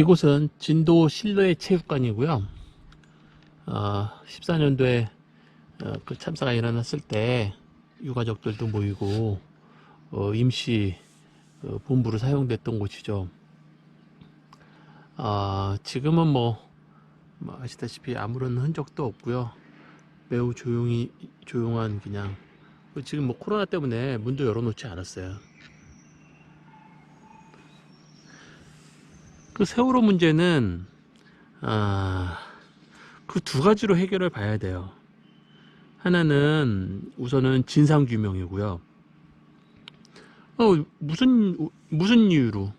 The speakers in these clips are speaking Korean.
이곳은 진도 실내 체육관이고요. 어, 14년도에 그 참사가 일어났을 때 유가족들도 모이고 어, 임시 어, 본부로 사용됐던 곳이죠. 아, 지금은 뭐, 뭐 아시다시피 아무런 흔적도 없고요. 매우 조용히 조용한 그냥 지금 뭐 코로나 때문에 문도 열어놓지 않았어요. 그 세월호 문제는 아, 그 두 가지로 해결을 봐야 돼요. 하나는 우선은 진상 규명이고요. 어, 무슨 무슨 이유로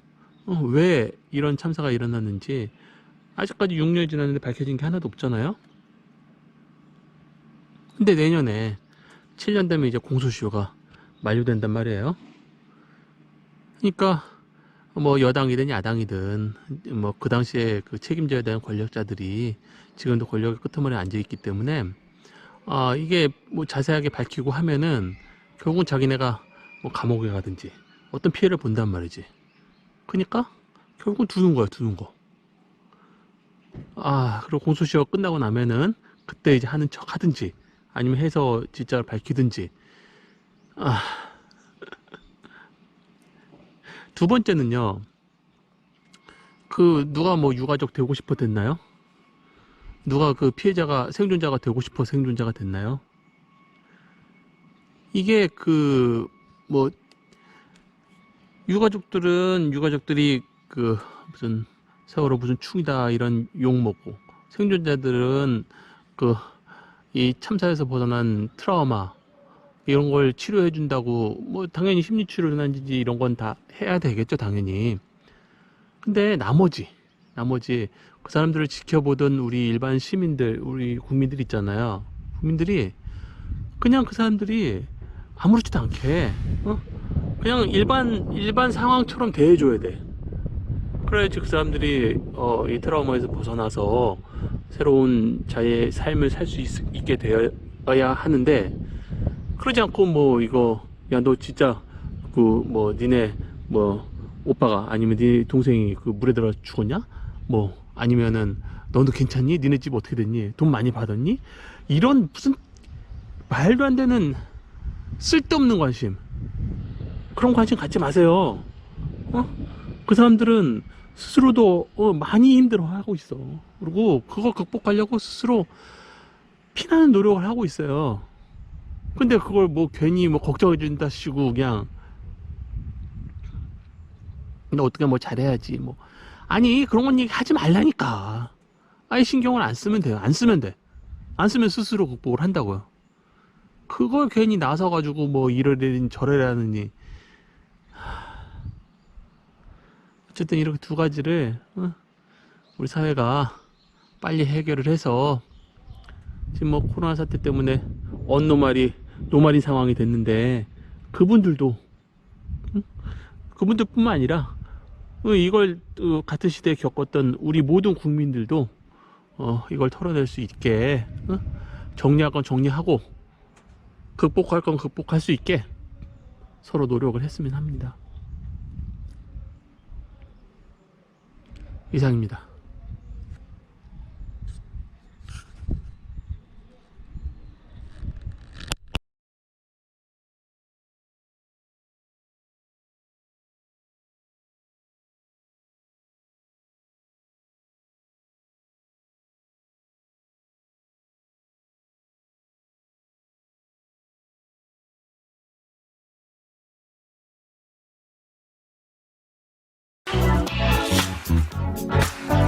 어, 왜 이런 참사가 일어났는지 아직까지 6년이 지났는데 밝혀진 게 하나도 없잖아요. 근데 내년에 7년 되면 이제 공소시효가 만료된단 말이에요. 그러니까 뭐 여당이든 야당이든 뭐 그 당시에 그 책임져야 되는 권력자들이 지금도 권력의 끄트머리에 앉아 있기 때문에 아 이게 뭐 자세하게 밝히고 하면은 결국은 자기네가 뭐 감옥에 가든지 어떤 피해를 본단 말이지. 그러니까 결국은 두는 거야, 두는 거. 아 그리고 공소시효 끝나고 나면은 그때 이제 하는 척 하든지 아니면 해서 진짜를 밝히든지. 아. 두 번째는요. 그 누가 뭐 유가족 되고 싶어 됐나요? 누가 그 피해자가 생존자가 되고 싶어 생존자가 됐나요? 이게 그 뭐 유가족들은 유가족들이 그 무슨 세월호 무슨 충이다 이런 욕 먹고 생존자들은 그 이 참사에서 벗어난 트라우마 이런 걸 치료해 준다고 뭐 당연히 심리 치료라든지 이런 건 다 해야 되겠죠 당연히. 근데 나머지 나머지 그 사람들을 지켜보던 우리 일반 시민들 우리 국민들 있잖아요. 국민들이 그냥 그 사람들이 아무렇지도 않게 어? 그냥 일반 일반 상황처럼 대해줘야 돼. 그래야지 그 사람들이 어, 이 트라우마에서 벗어나서 새로운 자의 삶을 살 수 있게 되어야 하는데 그러지 않고 뭐 이거 야 너 진짜 그 뭐 니네 뭐 오빠가 아니면 네 동생이 그 물에 들어 죽었냐? 뭐 아니면은 너도 괜찮니? 니네 집 어떻게 됐니? 돈 많이 받았니? 이런 무슨 말도 안 되는 쓸데없는 관심 그런 관심 갖지 마세요. 어? 그 사람들은 스스로도 어, 많이 힘들어하고 있어. 그리고 그거 극복하려고 스스로 피나는 노력을 하고 있어요. 근데 그걸 뭐 괜히 뭐 걱정해 준다 시고 그냥 너 어떻게 뭐 잘해야지 뭐. 아니 그런 건 얘기 하지 말라니까. 아예 신경을 안 쓰면 돼요. 안 쓰면 돼안 쓰면 스스로 극복을 한다고요. 그걸 괜히 나서 가지고 뭐 이러려니 저러려니. 어쨌든 이렇게 두 가지를 어? 우리 사회가 빨리 해결을 해서 지금 뭐 코로나 사태 때문에 언노말이 노말인 상황이 됐는데 그분들도 응? 그분들뿐만 아니라 어, 이걸 어, 같은 시대에 겪었던 우리 모든 국민들도 어, 이걸 털어낼 수 있게 어? 정리할 건 정리하고 극복할 건 극복할 수 있게 서로 노력을 했으면 합니다. 이상입니다. Bye.